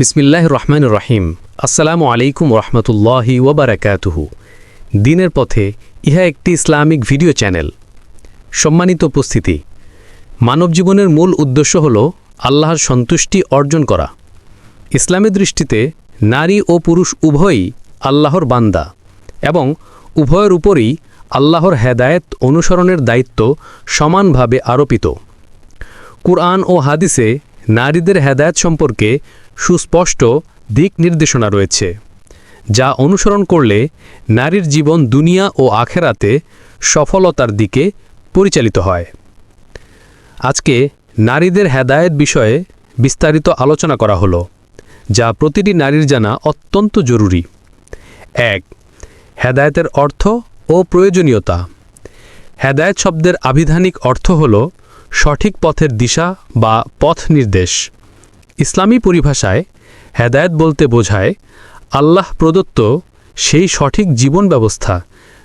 বিসমিল্লাহ রহমান রহিম আসসালামু আলাইকুম রহমতুল্লাহি ওবরাকাতুহু। দিনের পথে ইহা একটি ইসলামিক ভিডিও চ্যানেল। সম্মানিত উপস্থিতি। মানব জীবনের মূল উদ্দেশ্য হল আল্লাহর সন্তুষ্টি অর্জন করা। ইসলামের দৃষ্টিতে নারী ও পুরুষ উভয়ই আল্লাহর বান্দা এবং উভয়ের উপরই আল্লাহর হেদায়েত অনুসরণের দায়িত্ব সমানভাবে আরোপিত। কুরআন ও হাদিসে নারীদের হেদায়েত সম্পর্কে সুস্পষ্ট দিক নির্দেশনা রয়েছে, যা অনুসরণ করলে নারীর জীবন দুনিয়া ও আখেরাতে সফলতার দিকে পরিচালিত হয়। আজকে নারীদের হেদায়েত বিষয়ে বিস্তারিত আলোচনা করা হলো, যা প্রতিটি নারীর জানা অত্যন্ত জরুরি। এক, হেদায়েতের অর্থ ও প্রয়োজনীয়তা। হেদায়েত শব্দের আবিধানিক অর্থ হল সঠিক পথের দিশা বা পথ নির্দেশ। ইসলামী পরিভাষায় হেদায়ত বলতে বোঝায় আল্লাহ প্রদত্ত সেই সঠিক জীবন ব্যবস্থা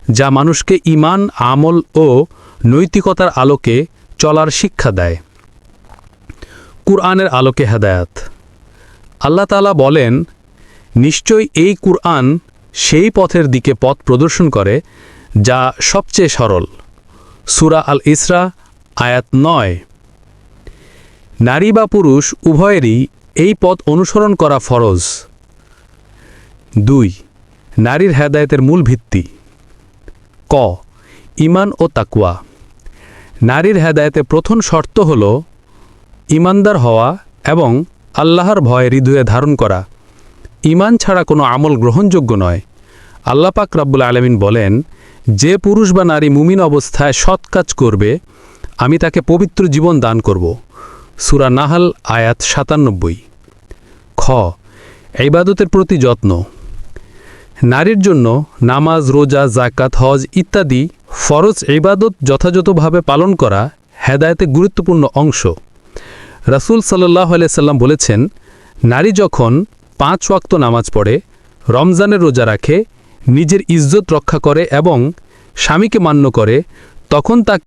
যা মানুষকে ইমান আমল ও নৈতিকতার আলোকে চলার শিক্ষা দেয়। কুরআনের আলোকে হেদায়াত। আল্লাহ তালা বলেন, নিশ্চয়ই এই কুরআন সেই পথের দিকে পথ প্রদর্শন করে যা সবচেয়ে সরল। সুরা আল ইসরা আয়াত নয়। নারী বা পুরুষ, উভয়েরই এই পথ অনুসরণ করা ফরজ। দুই, নারীর হেদায়তের মূল ভিত্তি। ক ইমান ও তাকুয়া নারীর হেদায়েতে প্রথম শর্ত হল ইমানদার হওয়া এবং আল্লাহর ভয় হৃদয়ে ধারণ করা। ইমান ছাড়া কোনো আমল গ্রহণযোগ্য নয়। আল্লাপাক রাব্বুল আলমিন বলেন, যে পুরুষ বা নারী মুমিন অবস্থায় সৎ কাজ করবে, আমি তাকে পবিত্র জীবন দান করব। সুরা নাহাল, আয়াত সাতানব্বই। খ, ইবাদতের প্রতি যত্ন। নারীর জন্য নামাজ, রোজা জাকাত হজ ইত্যাদি ফরজ ইবাদত যথাযথভাবে পালন করা হেদায়েতে গুরুত্বপূর্ণ অংশ। রাসূল সাল্লাহ সাল্লাম বলেছেন, নারী যখন পাঁচ ওয়াক্ত নামাজ পড়ে, রমজানের রোজা রাখে, নিজের ইজ্জত রক্ষা করে এবং স্বামীকে মান্য করে, তখন তাকে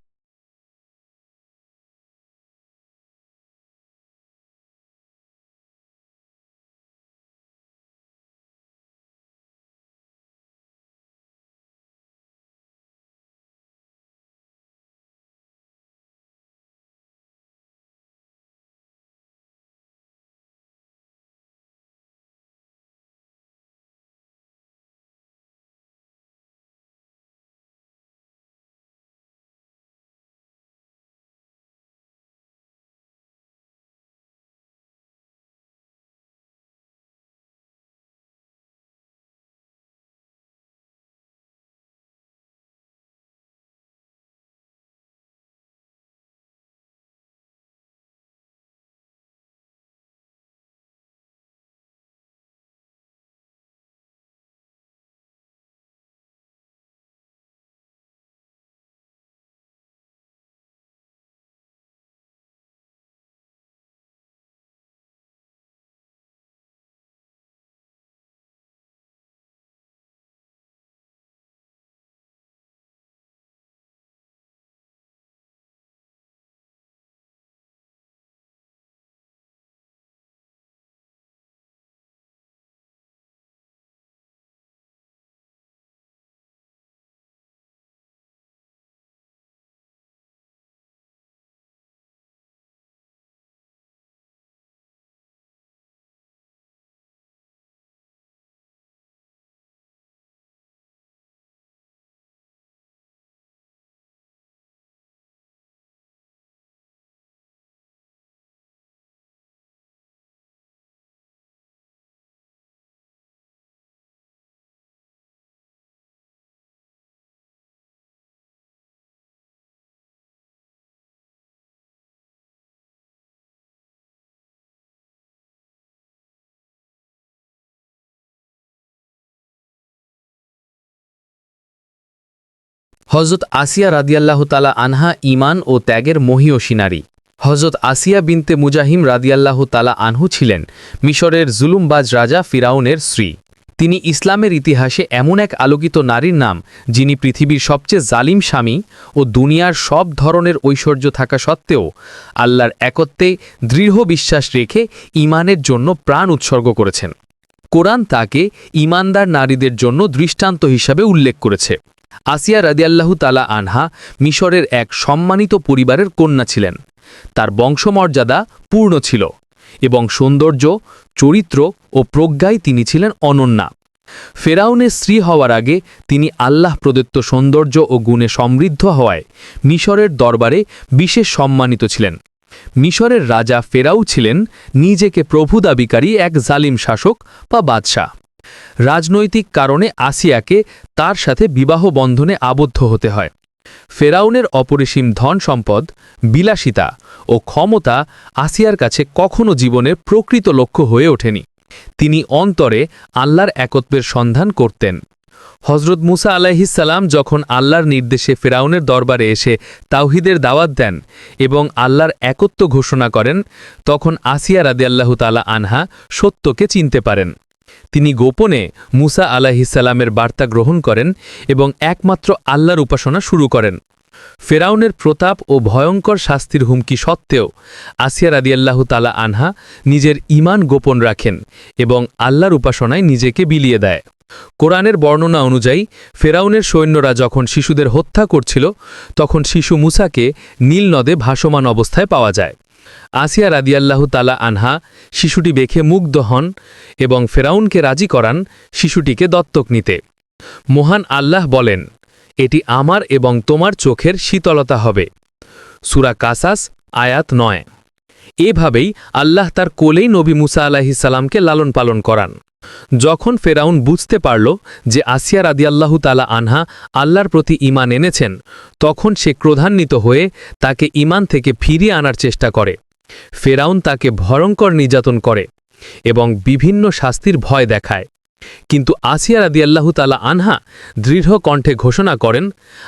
হজরত আসিয়া রাদিয়াল্লাহ তালা আনহা ইমান ও ত্যাগের মহিয়সী নারী। হজরত আসিয়া বিনতে মুজাহিম রাদিয়াল্লাহ তালা আনহু ছিলেন মিশরের জুলুমবাজ রাজা ফিরাউনের স্ত্রী। তিনি ইসলামের ইতিহাসে এমন এক আলোকিত নারীর নাম, যিনি পৃথিবীর সবচেয়ে জালিম স্বামী ও দুনিয়ার সব ধরনের ঐশ্বর্য থাকা সত্ত্বেও আল্লাহর একত্বে দৃঢ় বিশ্বাস রেখে ইমানের জন্য প্রাণ উৎসর্গ করেছেন। কোরআন তাকে ইমানদার নারীদের জন্য দৃষ্টান্ত হিসাবে উল্লেখ করেছে। আসিয়া রাদিয়াল্লাহু তালা আনহা মিশরের এক সম্মানিত পরিবারের কন্যা ছিলেন। তার বংশমর্যাদা পূর্ণ ছিল এবং সৌন্দর্য, চরিত্র ও প্রজ্ঞায় তিনি ছিলেন অনন্যা। ফেরাউনের স্ত্রী হওয়ার আগে তিনি আল্লাহ প্রদত্ত সৌন্দর্য ও গুণে সমৃদ্ধ হওয়ায় মিশরের দরবারে বিশেষ সম্মানিত ছিলেন। মিশরের রাজা ফেরাউ ছিলেন নিজেকে প্রভু দাবিকারী এক জালিম শাসক বা বাদশাহ। রাজনৈতিক কারণে আসিয়াকে তার সাথে বিবাহ বন্ধনে আবদ্ধ হতে হয়। ফেরাউনের অপরিসীম ধন সম্পদ, বিলাসিতা ও ক্ষমতা আসিয়ার কাছে কখনো জীবনের প্রকৃত লক্ষ্য হয়ে ওঠেনি। তিনি অন্তরে আল্লাহর একত্বের সন্ধান করতেন। হজরত মুসা আলাইহিসাল্লাম যখন আল্লাহর নির্দেশে ফেরাউনের দরবারে এসে তাওহিদের দাওয়াত দেন এবং আল্লাহর একত্ব ঘোষণা করেন, তখন আসিয়া রাদে আল্লাহ তালা আনহা সত্যকে চিনতে পারেন। তিনি গোপনে মুসা আলাহিসাল্লামের বার্তা গ্রহণ করেন এবং একমাত্র আল্লাহর উপাসনা শুরু করেন। ফেরাউনের প্রতাপ ও ভয়ঙ্কর শাস্তির হুমকি সত্ত্বেও আসিয়া রাদিয়াল্লাহু তালা আনহা নিজের ইমান গোপন রাখেন এবং আল্লাহর উপাসনায় নিজেকে বিলিয়ে দেয়। কোরআনের বর্ণনা অনুযায়ী, ফেরাউনের সৈন্যরা যখন শিশুদের হত্যা করছিল, তখন শিশু মুসাকে নীল নদে ভাসমান অবস্থায় পাওয়া যায়। আসিয়া রাদিয়াল্লাহু তালা আনহা শিশুটি বেখে মুগ্ধ হন এবং ফেরাউনকে রাজি করান শিশুটিকে দত্তক নিতে। মহান আল্লাহ বলেন, এটি আমার এবং তোমার চোখের শীতলতা হবে। সুরা কাসাস, আয়াত নয়। এভাবেই আল্লাহ তার কোলেই নবী মুসা আলাহিসাল্লামকে লালন পালন করান। যখন ফেরাউন বুঝতে পারল যে আসিয়া রাদিয়াল্লাহু তালা আনহা আল্লাহর প্রতি ইমান এনেছেন, তখন সে ক্রোধান্বিত হয়ে তাকে ইমান থেকে ফিরিয়ে আনার চেষ্টা করে। ফেরাউন তাকে ভয়ঙ্কর নির্যাতন করে এবং বিভিন্ন শাস্তির ভয় দেখায়। কিন্তু আসিয়া রাদিয়াল্লাহু তালা আনহা দৃঢ় কণ্ঠে ঘোষণা করেন,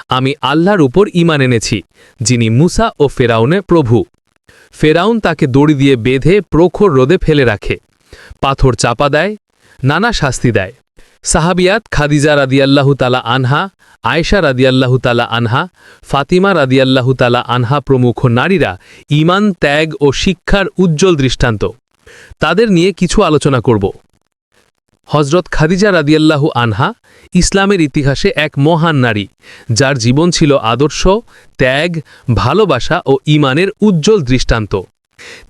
আমি আল্লাহর উপর ইমান এনেছি, যিনি মুসা ও ফেরাউনে প্রভু। ফেরাউন তাকে দড়ি দিয়ে বেঁধে প্রখর রোদে ফেলে রাখে। পাথর চাপা দেয়, নানা শাস্তি দেয়। সাহাবিয়াত খাদিজা রাদিয়াল্লাহু তালা আনহা, আয়েশা রাদিয়াল্লাহু তালা আনহা, ফাতিমা রাদিয়াল্লাহু তালা আনহা প্রমুখ নারীরা ইমান ত্যাগ ও শিক্ষার উজ্জ্বল দৃষ্টান্ত। তাদের নিয়ে কিছু আলোচনা করব। হজরত খাদিজা রাদিয়াল্লাহু আনহা ইসলামের ইতিহাসে এক মহান নারী, যার জীবন ছিল আদর্শ, ত্যাগ, ভালোবাসা ও ইমানের উজ্জ্বল দৃষ্টান্ত।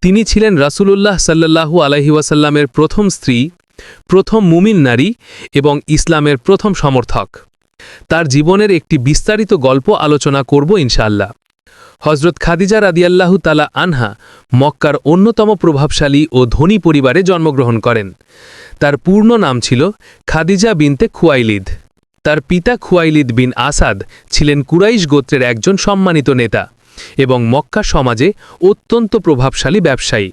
তিনি ছিলেন রাসূলুল্লাহ সাল্লাল্লাহু আলাইহি ওয়াসাল্লামের প্রথম স্ত্রী, প্রথম মুমিন নারী এবং ইসলামের প্রথম সমর্থক। তার জীবনের একটি বিস্তারিত গল্প আলোচনা করব ইনশাআল্লাহ। হজরত খাদিজা রাদিয়াল্লাহু তালা আনহা মক্কার অন্যতম প্রভাবশালী ও ধনী পরিবারে জন্মগ্রহণ করেন। তার পূর্ণ নাম ছিল খাদিজা বিনতে খুয়াইলিদ। তার পিতা খুয়াইলিদ বিন আসাদ ছিলেন কুরাইশ গোত্রের একজন সম্মানিত নেতা এবং মক্কা সমাজে অত্যন্ত প্রভাবশালী ব্যবসায়ী।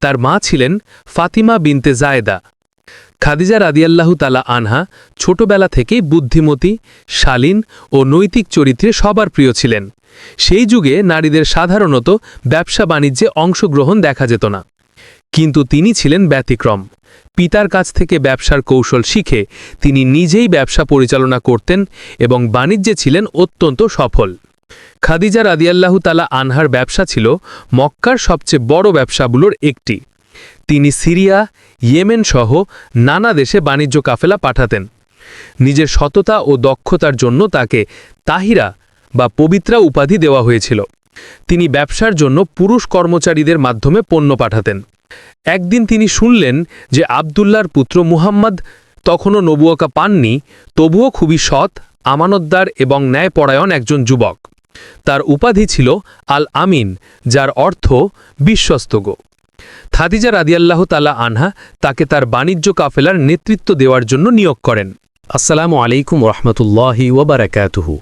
তার মা ছিলেন ফাতিমা বিনতে জায়দা। খাদিজা রাদিয়াল্লাহু তালা আনহা ছোটবেলা থেকেই বুদ্ধিমতী, শালীন ও নৈতিক চরিত্রে সবার প্রিয় ছিলেন। সেই যুগে নারীদের সাধারণত ব্যবসা বাণিজ্যে অংশগ্রহণ দেখা যেত না। কিন্তু তিনি ছিলেন ব্যতিক্রম। পিতার কাছ থেকে ব্যবসার কৌশল শিখে তিনি নিজেই ব্যবসা পরিচালনা করতেন এবং বাণিজ্যে ছিলেন অত্যন্ত সফল। খাদিজা রাদিয়াল্লাহু তালা আনহার ব্যবসা ছিল মক্কার সবচেয়ে বড় ব্যবসাগুলোর একটি। তিনি সিরিয়া, ইয়েমেন সহ নানা দেশে বাণিজ্য কাফেলা পাঠাতেন। নিজের সততা ও দক্ষতার জন্য তাকে তাহিরা বা পবিত্রা উপাধি দেওয়া হয়েছিল। তিনি ব্যবসার জন্য পুরুষ কর্মচারীদের মাধ্যমে পণ্য পাঠাতেন। একদিন তিনি শুনলেন যে আবদুল্লার পুত্র মুহাম্মদ তখনও নবুয়কা পাননি, তবুও খুবই সৎ, আমানতদার এবং ন্যায়পরায়ণ একজন যুবক। তার উপাধি ছিল আল আমিন, যার অর্থ বিশ্বস্তগো খাদিজা রাদিয়াল্লাহ তালা আনহা তাকে তার বাণিজ্য কাফেলার নেতৃত্ব দেওয়ার জন্য নিয়োগ করেন। আসসালামু আলাইকুম রহমতুল্লাহি ওবরাকাতুহু